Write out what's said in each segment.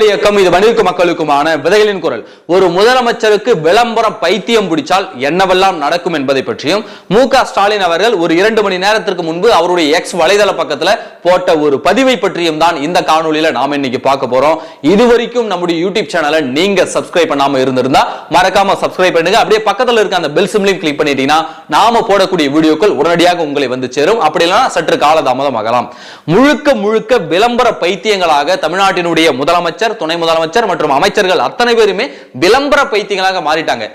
விடுதலை இயக்கம் இது வணிக மக்களுக்குமான விதைகளின் குரல். ஒரு முதலமைச்சருக்கு விளம்பரம் பைத்தியம் பிடிச்சால் என்னவெல்லாம் நடக்கும் என்பதை பற்றியும் மு ஸ்டாலின் அவர்கள் ஒரு இரண்டு மணி நேரத்திற்கு முன்பு அவருடைய எக்ஸ் வலைதள பக்கத்துல போட்ட ஒரு பதிவை பற்றியும் தான் இந்த காணொலியில நாம இன்னைக்கு பார்க்க போறோம். இதுவரைக்கும் நம்முடைய யூடியூப் சேனலை நீங்க சப்ஸ்கிரைப் பண்ணாம இருந்திருந்தா மறக்காம சப்ஸ்கிரைப் பண்ணுங்க. அப்படியே பக்கத்துல இருக்க அந்த பெல் சிம்லையும் கிளிக் பண்ணிட்டீங்கன்னா நாம போடக்கூடிய வீடியோக்கள் உடனடியாக உங்களை வந்து சேரும். அப்படி இல்லைன்னா சற்று காலதாமதம் ஆகலாம். முழுக்க முழுக்க விளம்பர பைத்தியங்களாக தமிழ்நாட்டினுடைய முதலமைச்சர் துணை முதலமைச்சர் மற்றும் அமைச்சர்கள் அத்தனை பேருமே விளம்பர பைத்தியங்களாக மாறிட்டாங்க.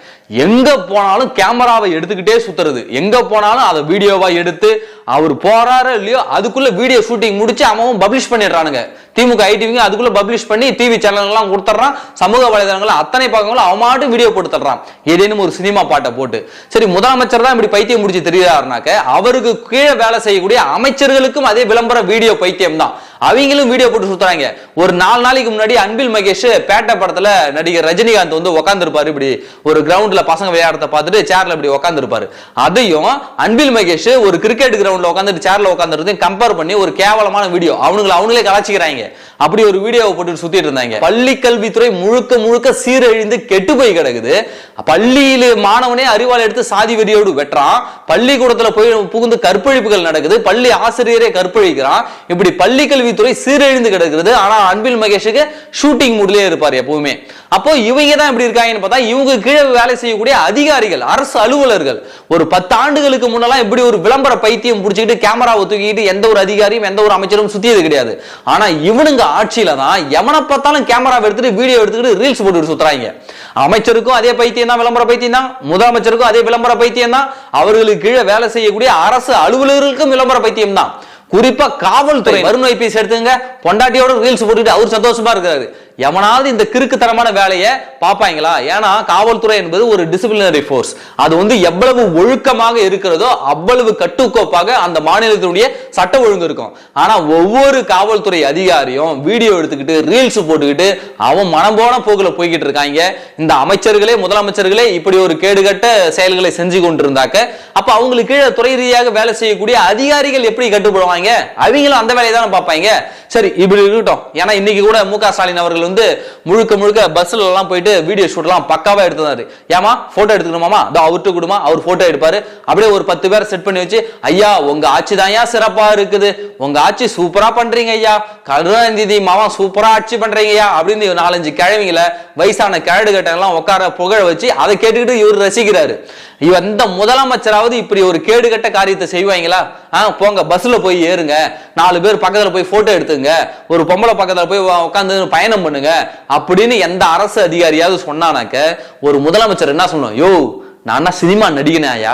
எங்க போனாலும் கேமராவை எடுத்துக்கிட்டே சுத்துறது. எங்க போனாலும் அதை வீடியோவா எடுத்து அவர் போறாரோ இல்லையோ அதுக்குள்ள வீடியோ ஷூட்டிங் முடிச்சு அவன் பப்ளிஷ் பண்ணிடுறானுங்க. திமுக ஐடிவிங்க அதுக்குள்ள பப்ளிஷ் பண்ணி டிவி சேனல் எல்லாம் கொடுத்துட்றான். சமூக வலைதளங்கள் அத்தனை பக்கங்களும் அவன் மாட்டு வீடியோ போட்டு தர்றான் ஏதேனும் ஒரு சினிமா பாட்டை போட்டு. சரி முதலமைச்சர் தான் இப்படி பைத்தியம் முடிச்சு தெரியாருனாக்க அவருக்கு கீழே வேலை செய்யக்கூடிய அமைச்சர்களுக்கும் அதே விளம்பர வீடியோ பைத்தியம் தான் அவங்களும் வீடியோ போட்டு சுத்துறாங்க. ஒரு நாலு நாளைக்கு முன்னாடி அன்பில் மகேஷ் பேட்டை படத்துல நடிகர் ரஜினிகாந்த் வந்து உட்காந்துருப்பாரு இப்படி ஒரு கிரவுண்ட்ல பசங்க விளையாடுறத பார்த்துட்டு சேர்ல இப்படி உட்காந்துருப்பாரு அதையும் அன்பில் மகேஷ் ஒரு கிரிக்கெட் கிரவுண்ட்ல உட்காந்துட்டு சேர்ல உட்காந்துருந்தையும் கம்பேர் பண்ணி ஒரு கேவலமான வீடியோ அவனுங்களை அவங்களே கலாச்சிக்கிறாங்க. அப்படி ஒரு வீடியோவை போட்டு சுத்திட்டு இருந்தாங்க. பள்ளி கல்வித்துறை முழுக்க முழுக்க சீரழிந்து கெட்டு போய் கிடக்குது. பள்ளியில மாணவனே அறிவால் எடுத்து சாதி வெறியோடு வெட்டுறான். பள்ளிக்கூடத்துல போய் புகுந்து கற்பழிப்புகள் நடக்குது. பள்ளி ஆசிரியரே கற்பழிக்கிறான். இப்படி பள்ளி கல்வி கல்வித்துறை சீரழிந்து கிடக்குது ஆனா அன்பில் மகேஷுக்கு ஷூட்டிங் மூட்லயே இருப்பார் எப்பவுமே. அப்போ இவங்க தான் இப்படி இருக்காங்கன்னு பார்த்தா இவங்க கீழே வேலை செய்யக்கூடிய அதிகாரிகள் அரசு அலுவலர்கள் ஒரு பத்து ஆண்டுகளுக்கு முன்னெல்லாம் இப்படி ஒரு விளம்பர பைத்தியம் பிடிச்சிக்கிட்டு கேமராவை தூக்கிட்டு எந்த ஒரு அதிகாரியும் எந்த ஒரு அமைச்சரும் சுத்தியது கிடையாது. ஆனா இவனுங்க ஆட்சியில தான் எவனை பார்த்தாலும் கேமராவை எடுத்துட்டு வீடியோ எடுத்துக்கிட்டு ரீல்ஸ் போட்டு சுத்துறாங்க. அமைச்சருக்கும் அதே பைத்தியம் தான் விளம்பர பைத்தியம் தான். முதலமைச்சருக்கும் அதே விளம்பர பைத்தியம் தான். அவர்களுக்கு கீழே வேலை செய்யக்கூடிய அரசு அலுவலர்களுக்கும் விளம்பர பைத்தியம் தான். குறிப்பா காவல்துறை வருண் ஐபிஎஸ் எடுத்துங்க பொண்டாட்டியோட ரீல்ஸ் போட்டுட்டு அவர் சந்தோஷமா இருக்காரு. எவனாவது இந்த கிறுக்குத்தனமான வேலையை பார்ப்பாங்களா? ஏன்னா காவல்துறை என்பது ஒரு டிசிப்ளினரி ஃபோர்ஸ் அது வந்து எவ்வளவு ஒழுக்கமாக இருக்கிறதோ அவ்வளவு கட்டுக்கோப்பாக அந்த மாநிலத்தினுடைய சட்ட ஒழுங்கு இருக்கும். ஆனா ஒவ்வொரு காவல்துறை அதிகாரியும் வீடியோ எடுத்துக்கிட்டு ரீல்ஸ் போட்டுக்கிட்டு அவன் மனம் போன போக்குல போய்கிட்டு இருக்காங்க. இந்த அமைச்சர்களே முதலமைச்சர்களே இப்படி ஒரு கேடுகட்ட செயல்களை செஞ்சு கொண்டிருந்தாக்க அப்ப அவங்களுக்கு கீழே துறை ரீதியாக வேலை செய்யக்கூடிய அதிகாரிகள் எப்படி கட்டுப்படுவாங்க? அவங்களும் அந்த வேலையை தானே பார்ப்பாங்க. சரி இப்படி இருக்கட்டும். ஏன்னா இன்னைக்கு கூட மு க. ஸ்டாலின் அவர்கள் வந்து முழுக்க முழுக்க பஸ்ல எல்லாம் போயிட்டு வீடியோ ஷூட் எல்லாம் பக்காவா எடுத்துனாரு ஏமா போட்டோ எடுத்துக்கணுமாமா அதோ அவர்கிட்ட கொடுமா. அவர் போட்டோ எடுப்பாரு. அப்படியே ஒரு பத்து பேரை செட் பண்ணி வச்சு ஐயா உங்க ஆட்சி தான் சிறப்பா இருக்குது. உங்க ஆட்சி சூப்பரா பண்றீங்க ஐயா. கருணாநிதி மாமா சூப்பரா ஆட்சி பண்றீங்க ஐயா. அப்படின்னு நாலஞ்சு கிழவிங்கள வயசான கிழடு கட்ட எல்லாம் உட்கார புகழ வச்சு அதை கேட்டுக்கிட்டு இவர் ரசிக்கிறாரு. இந்த முதலமைச்சராவது இப்படி ஒரு கேடுகட்ட காரியத்தை செய்வாங்களா? ஆ போங்க பஸ்ல போய் ஏறுங்க. நாலு பேர் பக்கத்துல போய் போட்டோ எடுத்துங்க. ஒரு பொம்பளை பக்கத்துல போய் உட்காந்து பயணம் பண்ணுங்க. அப்படின்னு எந்த அரசு அதிகாரியாவது சொன்னானாக்க ஒரு முதலமைச்சர் என்ன சொன்னோம் யோ நான் சினிமா நடிகனாயா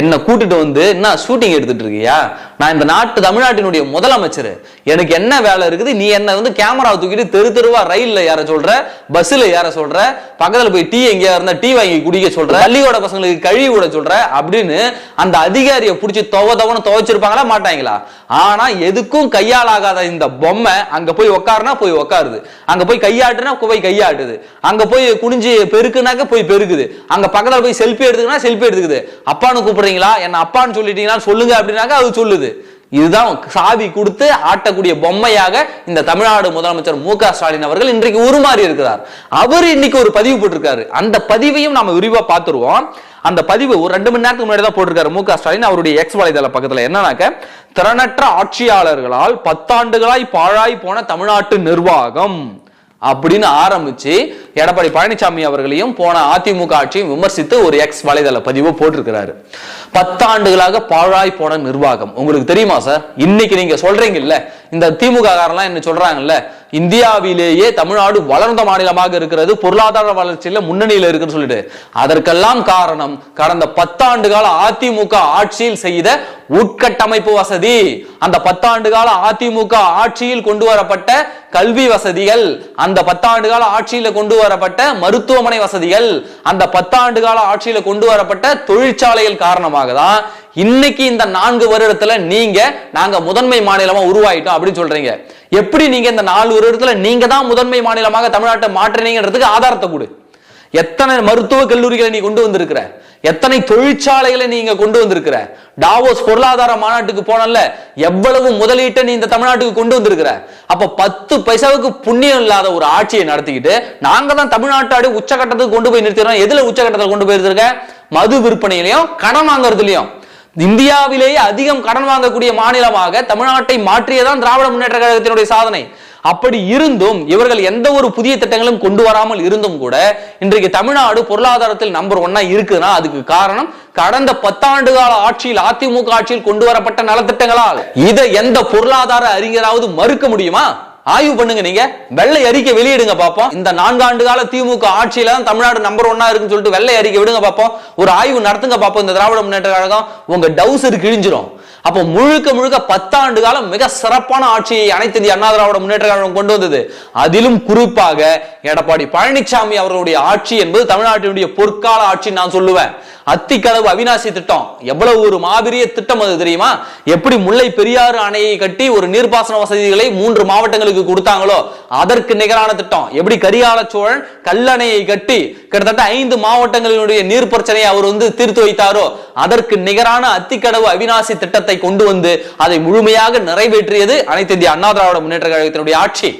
என்னை கூட்டிட்டு வந்து என்ன ஷூட்டிங் எடுத்துட்டு இருக்கியா? நான் இந்த நாட்டு தமிழ்நாட்டினுடைய முதலமைச்சர். எனக்கு என்ன வேலை இருக்குது? நீ என்ன வந்து கேமரா தூக்கிட்டு தெரு தெருவா ரயில்ல ஏற சொல்ற பஸ்ல ஏற சொல்ற பக்கத்துல போய் டீ எங்கேயா இருந்தா டீ வாங்கி குடிக்க சொல்ற பள்ளியோட பசங்களுக்கு கழுவி விட சொல்ற அப்படின்னு அந்த அதிகாரியை பிடிச்சி துவ தவன்னு துவைச்சிருப்பாங்களா மாட்டாங்களா? ஆனா எதுக்கும் கையாளாகாத இந்த பொம்மை அங்க போய் உக்காருனா போய் உட்காருது அங்க போய் கையாட்டுனா போய் கையாட்டுது. அங்க போய் குனிஞ்சு பெருக்குனாக்க போய் பெருக்குது. அங்க பக்கத்துல போய் செல்ஃபி எடுத்துக்கனா செல்ஃபி எடுத்துக்குது. அப்பான்னு கூப்பிடுறீங்களா? என்ன அப்பான்னு சொல்லிட்டீங்கன்னா சொல்லுங்க அப்படின்னாக்க அது சொல்லுது. இதுதான் சாவி கொடுத்து ஆட்டக்கூடிய பொம்மையாக இந்த தமிழ்நாடு முதலமைச்சர் மு க ஸ்டாலின் அவர்கள் இன்றைக்கு உருமாறி இருக்கிறார். அவர் இன்னைக்கு ஒரு பதிவு போட்டிருக்காரு. அந்த பதிவையும் நாம விரிவா பார்த்துருவோம். அந்த பதிவு ஒரு ரெண்டு மணி நேரத்துக்கு முன்னாடி தான் போட்டிருக்காரு மு க ஸ்டாலின். அவருடைய எக்ஸ் வலைதள பக்கத்துல. என்னன்னாக்க திறனற்ற ஆட்சியாளர்களால் பத்தாண்டுகளாய் பாழாய் போன தமிழ்நாட்டு நிர்வாகம் அப்படின்னு ஆரம்பிச்சு எடப்பாடி பழனிசாமி அவர்களையும் போன அதிமுக ஆட்சியும் விமர்சித்து ஒரு எக்ஸ் வலைதள பதிவு போட்டிருக்கிறாரு. பத்தாண்டுகளாக பாழாய் போன நிர்வாகம். உங்களுக்கு தெரியுமா சார் இன்னைக்கு நீங்க சொல்றீங்கல்ல இந்த திமுக காரெல்லாம் என்ன சொல்றாங்கல்ல இந்தியாவிலேயே தமிழ்நாடு வளர்ந்த மாநிலமாக இருக்கிறது பொருளாதார வளர்ச்சியில முன்னணியில் இருக்குன்னு சொல்லிட்டு. அதற்கெல்லாம் காரணம் கடந்த பத்தாண்டு கால அதிமுக ஆட்சியில் செய்த உட்கட்டமைப்பு வசதி. அந்த பத்தாண்டு கால அதிமுக ஆட்சியில் கொண்டு வரப்பட்ட கல்வி வசதிகள் அந்த பத்தாண்டு கால ஆட்சியில கொண்டு வரப்பட்ட மருத்துவமனை வசதிகள் அந்த பத்தாண்டு கால ஆட்சியில கொண்டு வரப்பட்ட தொழிற்சாலைகள் காரணமாக தான் இன்னைக்கு இந்த நான்கு வருடத்துல நீங்க நாங்க முதன்மை மாநிலமா உருவாயிட்டோம் அப்படின்னு சொல்றீங்க. எப்படி நீங்க இந்த நாலு வருடத்துல நீங்க தான் முதன்மை மாநிலமாக தமிழ்நாட்டை மாற்றினீங்கன்றதுக்கு ஆதாரத்தை கொடு. எத்தனை மருத்துவ கல்லூரிகளை நீ கொண்டு வந்திருக்கிற? எத்தனை தொழிற்சாலைகளை நீங்க கொண்டு வந்திருக்கிற? டாவோஸ் பொருளாதார மாநாட்டுக்கு போனல எவ்வளவு முதலீட்டை நீ இந்த தமிழ்நாட்டுக்கு கொண்டு வந்திருக்கிற? அப்ப பத்து பைசாவுக்கு புண்ணியம் இல்லாத ஒரு ஆட்சியை நடத்திக்கிட்டு நாங்க தான் தமிழ்நாட்டாடு உச்சகட்டத்துக்கு கொண்டு போய் நிறுத்திடுறோம். எதுல உச்சகட்டத்தில் கொண்டு போயிருக்க மது விற்பனையிலையும் கடன் வாங்குறதுலயும். இந்தியாவிலேயே அதிகம் கடன் வாங்கக்கூடிய மாநிலமாக தமிழ்நாட்டை மாற்றியதான் திராவிட முன்னேற்ற கழகத்தினுடைய சாதனை. அப்படி இருந்தும் இவர்கள் எந்த ஒரு புதிய திட்டங்களும் கொண்டு வராமல் இருந்தும் கூட இன்றைக்கு தமிழ்நாடு பொருளாதாரத்தில் நம்பர் ஒன்னா இருக்குதுன்னா அதுக்கு காரணம் கடந்த பத்தாண்டு கால ஆட்சியில் அதிமுக ஆட்சியில் கொண்டு வரப்பட்ட நலத்திட்டங்களால். இதை எந்த பொருளாதார அறிஞராவது மறுக்க முடியுமா? ஆய்வு பண்ணுங்க நீங்க. வெள்ளை அறிக்கை வெளியிடுங்க பாப்போம். இந்த நான்காண்டு கால திமுக ஆட்சியில தான் தமிழ்நாடு நம்பர் ஒன்னா இருக்குன்னு சொல்லிட்டு வெள்ளை அறிக்கை விடுங்க பாப்போம். ஒரு ஆய்வு நடத்துங்க பாப்போம் இந்த திராவிட முன்னேற்ற கழகம். உங்க டவுசர் கிழிஞ்சிரும். அப்போ முழுக்க முழுக்க பத்தாண்டு காலம் மிக சிறப்பான ஆட்சியை அனைத்து இந்திய அண்ணா திராவிட முன்னேற்ற கழகம் கொண்டு வந்தது. அதிலும் குறிப்பாக எடப்பாடி பழனிசாமி அவர்களுடைய ஆட்சி என்பது தமிழ்நாட்டினுடைய பொற்கால ஆட்சி நான் சொல்லுவேன். அத்திக்கதவு அவினாசி திட்டம். எவ்வளவு ஒரு மாபெரிய திட்டம் அது தெரியுமா? எப்படி முல்லை பெரியாறு அணையை கட்டி ஒரு நீர்ப்பாசன வசதிகளை மூன்று மாவட்டங்களுக்கு கொடுத்தாங்களோ அதற்கு நிகரான திட்டம். எப்படி கரிகால சோழன் கல்லணையை கட்டி கிட்டத்தட்ட ஐந்து மாவட்டங்களினுடைய நீர் பிரச்சனையை அவர் வந்து தீர்த்து வைத்தாரோ அதற்கு நிகரான அத்திக்கடவு அவினாசி திட்டத்தை கொண்டு வந்து அதை முழுமையாக நிறைவேற்றியது அனைத்து இந்திய அண்ணா திராவிட முன்னேற்ற கழகத்தினுடைய ஆட்சி.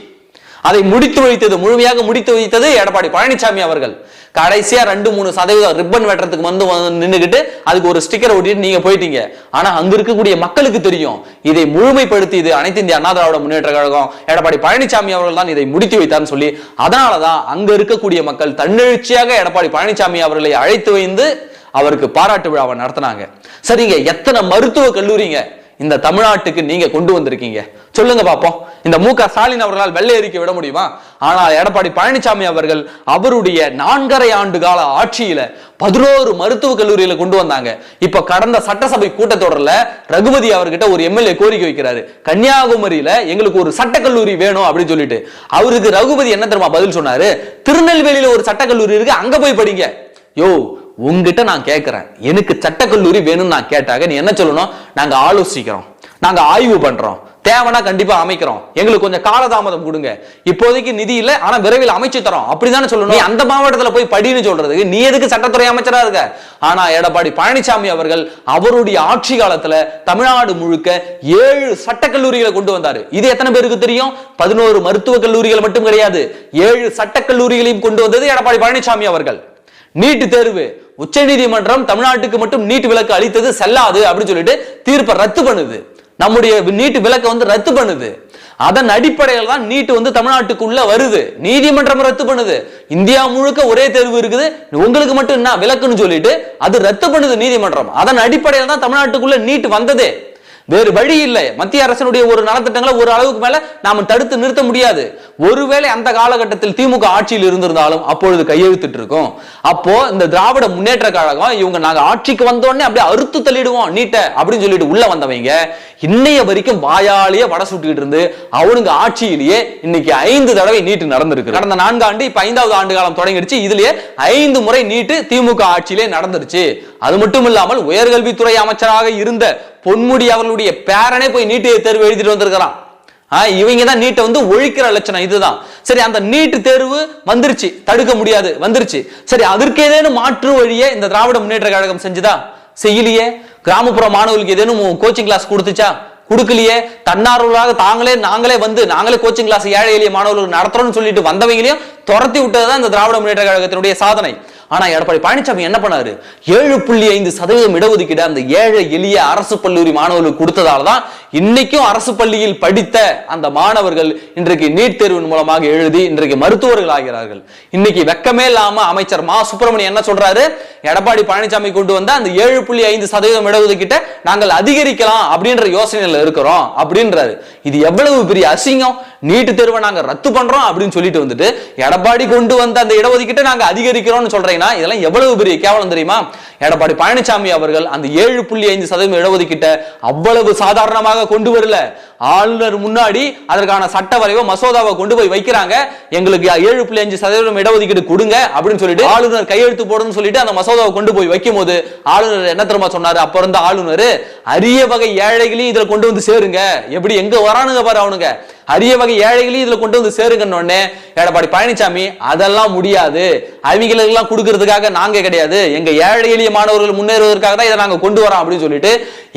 அதை முடித்து வைத்தது முழுமையாக முடித்து வைத்தது எடப்பாடி பழனிசாமி அவர்கள். கடைசியா ரெண்டு மூணு சதவீதம் ரிப்பன் வெட்டுறதுக்கு வந்து நின்றுகிட்டு அதுக்கு ஒரு ஸ்டிக்கர் ஒட்டிட்டு நீங்க போயிட்டீங்க. ஆனா அங்க இருக்கக்கூடிய மக்களுக்கு தெரியும் இதை முழுமைப்படுத்தி இது அனைத்து இந்திய அண்ணா திராவிட முன்னேற்ற கழகம். எடப்பாடி பழனிசாமி அவர்கள் தான் இதை முடித்து வைத்தார்னு சொல்லி அதனாலதான் அங்க இருக்கக்கூடிய மக்கள் தன்னெழுச்சியாக எடப்பாடி பழனிசாமி அவர்களை அழைத்து வைந்து அவருக்கு பாராட்டு விழாவை நடத்தினாங்க. சரிங்க எத்தனை மருத்துவ கல்லூரிங்க இந்த தமிழ்நாட்டுக்கு நீங்க கொண்டு வந்திருக்கீங்க? சொல்லுங்க பாப்போம். இந்த மு க ஸ்டாலின் அவர்களால் வெள்ளை அறிக்கை விட முடியுமா? ஆனால் எடப்பாடி பழனிசாமி அவர்கள் அவருடைய நான்கரை ஆண்டு கால ஆட்சியில பதினோரு மருத்துவக் கல்லூரியில கொண்டு வந்தாங்க. இப்ப கடந்த சட்டசபை கூட்டத்தொடர்ல ரகுபதி அவர்கிட்ட ஒரு எம்எல்ஏ கோரிக்கை வைக்கிறாரு. கன்னியாகுமரியில எங்களுக்கு ஒரு சட்டக்கல்லூரி வேணும் அப்படின்னு சொல்லிட்டு. அவருக்கு ரகுபதி என்ன தெரியுமா பதில் சொன்னாரு? திருநெல்வேலியில ஒரு சட்டக்கல்லூரி இருக்கு அங்க போய் படிங்க. யோ உங்ககிட்ட நான் கேட்குறேன் எனக்கு சட்டக்கல்லூரி வேணும்னு நான் கேட்டாக நீ என்ன சொல்லணும்? நாங்கள் ஆலோசிக்கிறோம். நாங்கள் ஆய்வு பண்ணுறோம் தேவைன்னா கண்டிப்பாக அமைக்கிறோம். எங்களுக்கு கொஞ்சம் காலதாமதம் கொடுங்க. இப்போதைக்கு நிதி இல்லை ஆனால் விரைவில் அமைச்சு தரோம். அப்படிதானே சொல்லணும்? நீ அந்த மாவட்டத்தில் போய் படின்னு சொல்றதுக்கு நீ எதுக்கு சட்டத்துறை அமைச்சராக இருக்க? ஆனால் எடப்பாடி பழனிசாமி அவர்கள் அவருடைய ஆட்சி காலத்தில் தமிழ்நாடு முழுக்க ஏழு சட்டக்கல்லூரிகளை கொண்டு வந்தார். இது எத்தனை பேருக்கு தெரியும்? பதினோரு மருத்துவக் கல்லூரிகள் மட்டும் கிடையாது. ஏழு சட்டக்கல்லூரிகளையும் கொண்டு வந்தது எடப்பாடி பழனிசாமி அவர்கள். நீட்டு தேர்வு. உச்சநீதிமன்றம் தமிழ்நாட்டுக்கு மட்டும் நீட் விலக்கு அளித்தது செல்லாது அப்படின்னு சொல்லிட்டு தீர்ப்பை ரத்து பண்ணுது. நம்முடைய நீட் விலக்கை வந்து ரத்து பண்ணுது. அதன் அடிப்படையில் தான் நீட் வந்து தமிழ்நாட்டுக்குள்ள வருது. நீதிமன்றம் ரத்து பண்ணுது. இந்தியா முழுக்க ஒரே தேர்வு இருக்குது. உங்களுக்கு மட்டும் என்ன விலக்குன்னு சொல்லிட்டு அது ரத்து பண்ணுது நீதிமன்றம். அதன் அடிப்படையில் தான் தமிழ்நாட்டுக்குள்ள நீட் வந்ததே. வேறு வழி இல்லை. மத்திய அரசினுடைய ஒரு நலத்திட்டங்களை ஒரு அளவுக்கு மேல நாம தடுத்து நிறுத்த முடியாது. ஒருவேளை அந்த காலகட்டத்தில் திமுக ஆட்சியில் இருந்திருந்தாலும் அப்பொழுது கையெழுத்திட்டு இருக்கும். அப்போ இந்த திராவிட முன்னேற்ற கழகம் இவங்க நாங்க ஆட்சிக்கு வந்தோடனே அப்படியே அறுத்து தள்ளிடுவோம். நீட்ட அப்படின்னு சொல்லிட்டு உள்ள வந்தவங்க இன்னைய வரைக்கும் வாயாலேயே வடை சுட்டுக்கிட்டு இருந்து அவனுங்க ஆட்சியிலேயே இன்னைக்கு ஐந்து தடவை நீட்டு நடந்திருக்கு கடந்த நான்கு ஆண்டு இப்ப ஐந்தாவது ஆண்டு காலம் தொடங்கிடுச்சு. இதுலயே ஐந்து முறை நீட்டு திமுக ஆட்சியிலே நடந்துருச்சு. அது மட்டும் இல்லாமல் உயர்கல்வித்துறை அமைச்சராக இருந்த பொன்முடி அவர்களுடைய பேரனே போய் நீட்டு தேர்வு எழுதிட்டு வந்திருக்கிறான். இவங்க தான் நீட்டை வந்து ஒழிக்கிற லட்சணம் இதுதான். சரி அந்த நீட்டு தேர்வு வந்துருச்சு. தடுக்க முடியாது வந்துருச்சு. சரி அதற்கு ஏதேனும் மாற்று வழியே இந்த திராவிட முன்னேற்ற கழகம் செஞ்சுதா? செய்யலையே. கிராமப்புற மாணவர்களுக்கு ஏதேனும் கோச்சிங் கிளாஸ் கொடுத்துச்சா? கொடுக்கலையே. தன்னார்வலாக தாங்களே நாங்களே வந்து நாங்களே கோச்சிங் கிளாஸ் ஏழை எளிய மாணவர்களுக்கு நடத்துறோம்னு சொல்லிட்டு வந்தவங்களையும் துரத்தி விட்டது தான் இந்த திராவிட முன்னேற்ற கழகத்தினுடைய சாதனை. ஆனா எடப்பாடி பழனிசாமி என்ன பண்ணாரு? ஏழு புள்ளி ஐந்து சதவீதம் இடஒதுக்கீடு அந்த ஏழை எளிய அரசு கல்லூரி மாணவர்களுக்கு கொடுத்ததால தான் இன்னைக்கும் அரசு பள்ளியில் படித்த அந்த மாணவர்கள் இன்றைக்கு நீட் தேர்வின் மூலமாக எழுதி இன்றைக்கு மருத்துவர்கள் ஆகிறார்கள். இன்னைக்கு வெக்கமே இல்லாம அமைச்சர் மா. சுப்பிரமணியம் என்ன சொல்றாரு? எடப்பாடி பழனிசாமி கொண்டு வந்த அந்த ஏழு புள்ளி ஐந்து சதவீதம் இடஒதுக்கீட்டை நாங்கள் அதிகரிக்கலாம் அப்படின்ற யோசனையில இருக்கிறோம் அப்படின்றாரு. இது எவ்வளவு பெரிய அசிங்கம்? நீட்டு தேர்வை நாங்க ரத்து பண்றோம் அப்படின்னு சொல்லிட்டு வந்துட்டு எடப்பாடி கொண்டு வந்த அந்த இடஒதுக்கீட்டை நாங்க அதிகரிக்கிறோம்னு சொல்றேன் சொல்றீங்கன்னா இதெல்லாம் எவ்வளவு பெரிய கேவலம் தெரியுமா? எடப்பாடி பழனிசாமி அவர்கள் அந்த ஏழு புள்ளி ஐந்து சதவீதம் இடஒதுக்கீட்டை அவ்வளவு சாதாரணமாக கொண்டு வரல. ஆளுநர் முன்னாடி அதற்கான சட்ட வரைவை மசோதாவை கொண்டு போய் வைக்கிறாங்க. எங்களுக்கு ஏழு புள்ளி அஞ்சு சதவீதம் இடஒதுக்கீடு கொடுங்க அப்படின்னு சொல்லிட்டு ஆளுநர் கையெழுத்து போடுன்னு சொல்லிட்டு அந்த மசோதாவை கொண்டு போய் வைக்கும் போது ஆளுநர் என்ன தெரியுமா சொன்னாரு? அப்ப இருந்த ஆளுநர் அரிய வகை ஏழைகளையும் இதுல கொண்டு வந்து சேருங்க. எப்படி எங்க வரானுங்க பாரு அவனுங்க. அரிய வகை ஏழைகளையும் இதுல கொண்டு வந்து சேருங்கன்னு எடப்பாடி பழனிசாமி அதெல்லாம் முடியாது. அவங்களுக்கெல்லாம் கொடுக்கறதுக்காக நாங்க கிடையாது. எங்க ஏழை எளிய மாணவர்கள் முன்னேறுவதற்காக தான் இதை நாங்க கொண்டு வரோம் அப்படின்னு சொல்லிட்டு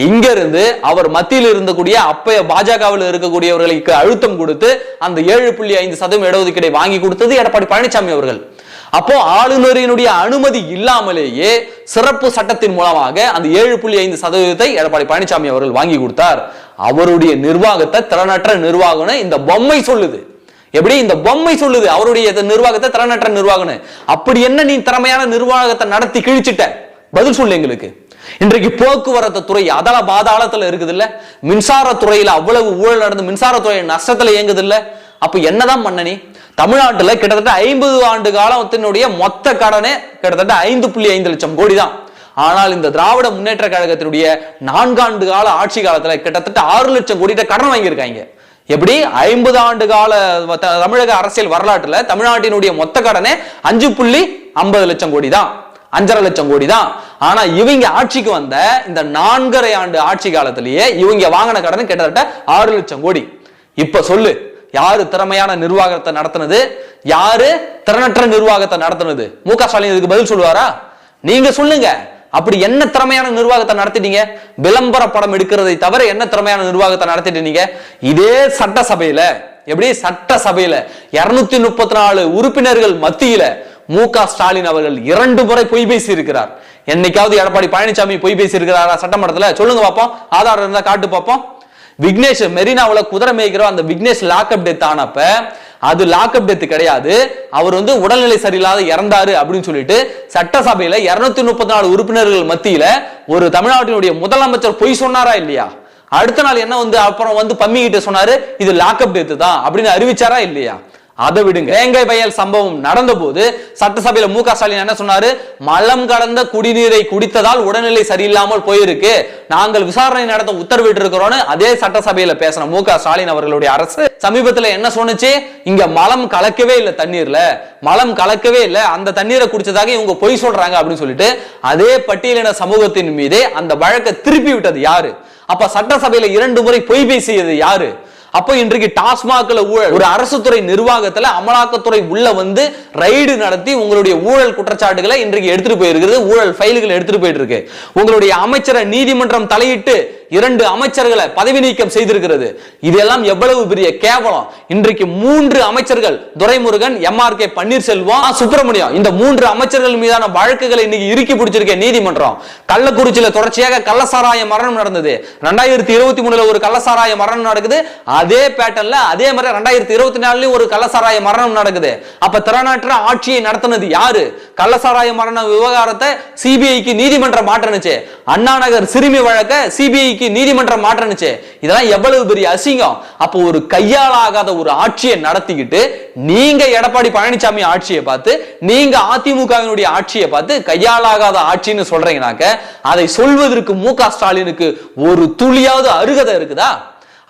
இங்க இருந்து அவர் மத்தியில் இருந்தக்கூடிய அப்பய பாஜகவில் இருக்கக்கூடியவர்களுக்கு அழுத்தம் கொடுத்து அந்த ஏழு புள்ளி ஐந்து சதவீதம் இடஒதுக்கீடை வாங்கி கொடுத்தது எடப்பாடி பழனிசாமி அவர்கள். அப்போ ஆளுநரினுடைய அனுமதி இல்லாமலேயே சிறப்பு சட்டத்தின் மூலமாக அந்த ஏழு புள்ளி ஐந்து சதவீதத்தை எடப்பாடி பழனிசாமி அவர்கள் வாங்கி கொடுத்தார். அவருடைய நிர்வாகத்தை திறனற்ற நிர்வாகம்னு இந்த பொம்மை சொல்லுது. எப்படி? இந்த பொம்மை சொல்லுது. அவருடைய நிர்வாகத்தை திறனற்ற நிர்வாகம்னு. அப்படி என்ன நீ திறமையான நிர்வாகத்தை நடத்தி கிழிச்சிட்ட? பதில் சொல்லு எங்களுக்கு. இன்றைக்கு போக்குவரத்து துறை அதல பாதாளத்துல இருக்குது இல்ல மின்சாரத்துறையில அவ்வளவு ஊழல் நடந்து மின்சாரத்துறை நஷ்டத்துல இயங்குது இல்லை அப்போ என்னதான் பண்ண நீ தமிழ்நாட்டில் கிட்டத்தட்ட ஐம்பது ஆண்டு காலத்தினுடைய மொத்த கடனே கிட்டத்தட்ட ஐந்து புள்ளி ஐந்து லட்சம் கோடி தான் ஆனால் இந்த திராவிட முன்னேற்ற கழகத்தினுடைய நான்காண்டு கால ஆட்சி காலத்துல கிட்டத்தட்ட ஆறு லட்சம் கோடிட்ட கடன் வாங்கியிருக்காங்க. எப்படி? ஐம்பது ஆண்டு கால தமிழக அரசியல் வரலாற்றுல தமிழ்நாட்டினுடைய மொத்த கடனே அஞ்சு புள்ளி ஐம்பது லட்சம் கோடி தான் அஞ்சரை லட்சம் கோடி தான் ஆனா இவங்க ஆட்சிக்கு வந்த இந்த நான்கரை ஆண்டு ஆட்சி காலத்திலேயே இவங்க வாங்கின கடன் கிட்டத்தட்ட ஆறு லட்சம் கோடி. இப்ப சொல்லு. யாரு திறமையான நிர்வாகத்தை நடத்தினது? யாரு திறனற்ற நிர்வாகத்தை நடத்துனது? மு க ஸ்டாலின் இதுக்கு பதில் சொல்லுவாரா? நீங்க சொல்லுங்க. அப்படி என்ன திறமையான நிர்வாகத்தை நடத்திட்டீங்க? விளம்பர படம் எடுக்கிறதை தவிர என்ன திறமையான நிர்வாகத்தை நடத்திட்டீங்க? இதே சட்டசபையில எப்படி? சட்டசபையில இருநூத்தி முப்பத்தி நாலு உறுப்பினர்கள் மத்தியில மு க ஸ்டாலின் அவர்கள் இரண்டு முறை பொய் பேசி இருக்கிறார் என்னைக்காவது எடப்பாடி பழனிசாமி பொய் பேசி இருக்கிறாரா சட்டமன்றத்துல? சொல்லுங்க பார்ப்போம் ஆதாரம் இருந்தா காட்டு பார்ப்போம் விக்னேஷ் மெரினாவில் குதிரை மேய்க்கிறோம் அந்த விக்னேஷ் லாக்அப் டெத் ஆனப்ப அது லாக்அப் டெத் கிடையாது. அவர் வந்து உடல்நிலை சரியில்லாத இறந்தாரு அப்படின்னு சொல்லிட்டு சட்டசபையில இருநூத்தி முப்பத்தி நாலு உறுப்பினர்கள் மத்தியில ஒரு தமிழ்நாட்டினுடைய முதலமைச்சர் பொய் சொன்னாரா இல்லையா? அடுத்த நாள் என்ன வந்து அப்புறம் வந்து பம்மி கிட்ட சொன்னாரு இது லாக்அப் டெத்து தான் அப்படின்னு அறிவிச்சாரா இல்லையா? அதை விடுங்க. வேங்கை வயல் சம்பவம் நடந்த போது சட்டசபையில மு க ஸ்டாலின் என்ன சொன்னாரு? மலம் கடந்த குடிநீரை குடித்ததால் உடல்நிலை சரியில்லாமல் போயிருக்கு. நாங்கள் விசாரணை நடத்த உத்தரவிட்டு இருக்கிறோம்னு அதே சட்டசபையில பேசின மு க ஸ்டாலின் அவர்களுடைய அரசு சமீபத்துல என்ன சொன்னுச்சு? இங்க மலம் கலக்கவே இல்லை தண்ணீர்ல. மலம் கலக்கவே இல்லை. அந்த தண்ணீரை குடிச்சதாக இவங்க பொய் சொல்றாங்க அப்படின்னு சொல்லிட்டு அதே பட்டியலின சமூகத்தின் மீதே அந்த வழக்கை திருப்பி விட்டது யாரு? அப்ப சட்டசபையில இரண்டு முறை பொய் பேசியது யாரு? அப்போ இன்றைக்கு டாஸ்மாக்ல ஊழல் ஒரு அரசு துறை நிர்வாகத்துல அமலாக்கத்துறை உள்ள வந்து ரைடு நடத்தி உங்களுடைய ஊழல் குற்றச்சாட்டுகளை இன்றைக்கு எடுத்துட்டு போயிருக்கிறது ஊழல் ஃபைல்கள் எடுத்துட்டு போயிட்டு இருக்கு. உங்களுடைய அமைச்சரை நீதிமன்றம் தலையிட்டு இரண்டு அமைச்சர்களை பதவி நீக்கம் செய்திருக்கிறது. இதெல்லாம் எவ்வளவு பெரிய கேவலம். இன்றைக்கு மூன்று அமைச்சர்கள் Duraimurugan M R K Panneerselvam Subramaniam. இந்த மூன்று அமைச்சர்கள் மீதான வழக்குகளை இன்னைக்கு இறுக்கி பிடிச்சிருக்க நீதிமன்றம். கள்ளக்குறிச்சியில தொடர்ச்சியாக கள்ளசாராய மரணம் நடந்தது. ரெண்டாயிரத்தி இருபத்தி மூணுல ஒரு கள்ளசாராய மரணம் நடக்குது. அதே பேட்டர்ல அதே மாதிரி ரெண்டாயிரத்தி இருபத்தி நாலுலயும் ஒரு கள்ளசாராய மரணம் நடக்குது. அப்ப திறனாற்ற ஆட்சியை நடத்தினது யாரு? கள்ளசாராய மரண விவகாரத்தை சிபிஐக்கு நீதிமன்றம் மாற்றணுச்சு அண்ணா நகர் சிறுமி வழக்க சிபிஐ நீதிக்கு நீதிமன்றம் மாற்றணுச்சு. இதெல்லாம் எவ்வளவு பெரிய அசிங்கம். அப்போ ஒரு கையாளாகாத ஒரு ஆட்சியை நடத்திக்கிட்டு நீங்க எடப்பாடி பழனிசாமி ஆட்சியை பார்த்து நீங்க அதிமுகவினுடைய ஆட்சியை பார்த்து கையாளாகாத ஆட்சின்னு சொல்றீங்கனாக்க அதை சொல்வதற்கு மு க ஸ்டாலினுக்கு ஒரு துளியாவது அருகதை இருக்குதா?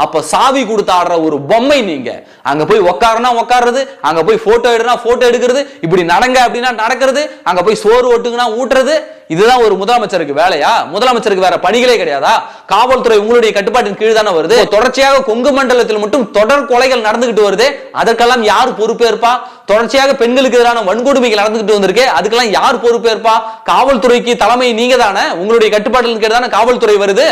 அப்ப சாவி கொடுத்து ஆடுற ஒரு பொம்மை நீங்க. அங்க போய் உட்காருனா உக்காடுறது அங்க போய் போட்டோ எடுனா போட்டோ எடுக்கிறது இப்படி நடங்க அப்படின்னா நடக்கிறது அங்க போய் சோறு ஓட்டுங்கன்னா ஊட்டுறது இதுதான் ஒரு முதலமைச்சருக்கு வேலையா? முதலமைச்சருக்கு வேற பணிகளே கிடையாதா? காவல்துறை உங்களுடைய கட்டுப்பாட்டின் கீழ் தானே வருது. தொடர்ச்சியாக கொங்கு மண்டலத்தில் மட்டும் தொடர் கொலைகள் நடந்துகிட்டு வருது அதற்கெல்லாம் யார் பொறுப்பேற்பா? தொடர்ச்சியாக பெண்களுக்கு எதிரான வன்கொடுமைகள் நடந்துகிட்டு வந்திருக்கு அதுக்கெல்லாம் யார் பொறுப்பேற்பா? காவல்துறைக்கு தலைமை நீங்க தானே உங்களுடைய கட்டுப்பாட்டின் கீழ் தானே காவல்துறை வருது?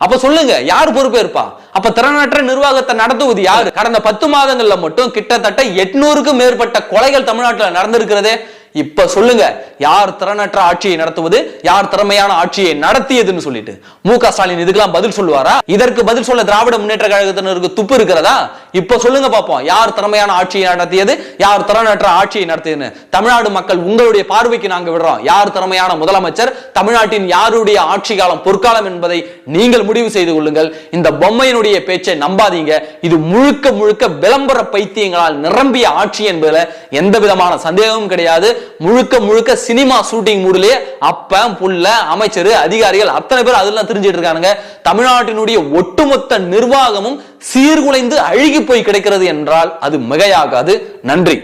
அப்ப சொல்லுங்க யார் பொறுப்பேற்பா அப்ப திறனற்ற நிர்வாகத்தை நடத்துவது யாரு? கடந்த பத்து மாதங்கள்ல மட்டும் கிட்டத்தட்ட எட்நூறுக்கும் மேற்பட்ட கொலைகள் தமிழ்நாட்டில் நடந்திருக்கிறதே இப்ப சொல்லுங்க யார் திறனற்ற ஆட்சியை நடத்துவது யார் திறமையான ஆட்சியை நடத்தியதுன்னு சொல்லிட்டு. மு க ஸ்டாலின் இதுக்கெல்லாம் பதில் சொல்லுவாரா? இதற்கு பதில் சொல்ல திராவிட முன்னேற்ற கழகத்தினருக்கு துப்பு இருக்கிறதா? இப்ப சொல்லுங்க பாப்போம் யார் திறமையான ஆட்சியை நடத்தியது யார் திறனற்ற ஆட்சியை நடத்தியதுன்னு. தமிழ்நாடு மக்கள் உங்களுடைய பார்வைக்கு நாங்க விடுறோம். யார் திறமையான முதலமைச்சர் தமிழ்நாட்டின் யாருடைய ஆட்சி காலம் பொற்காலம் என்பதை நீங்கள் முடிவு செய்து கொள்ளுங்கள். இந்த பொம்மையினுடைய பேச்சை நம்பாதீங்க. இது முழுக்க முழுக்க விளம்பர பைத்தியங்களால் நிரம்பிய ஆட்சி என்பதுல எந்த விதமான சந்தேகமும் கிடையாது. முழுக்க முழுக்க சினிமா ஷூட்டிங் மூடிலே அப்ப புள்ள அமைச்சர் அதிகாரிகள் அத்தனை பேர் அதெல்லாம் தெரிஞ்சிட்டு இருக்காங்க தமிழ்நாட்டினுடைய ஒட்டுமொத்த நிர்வாகமும் சீர்குலைந்து அழுகி போய் கிடைக்கிறது என்றால் அது மிகையாகாது. நன்றி.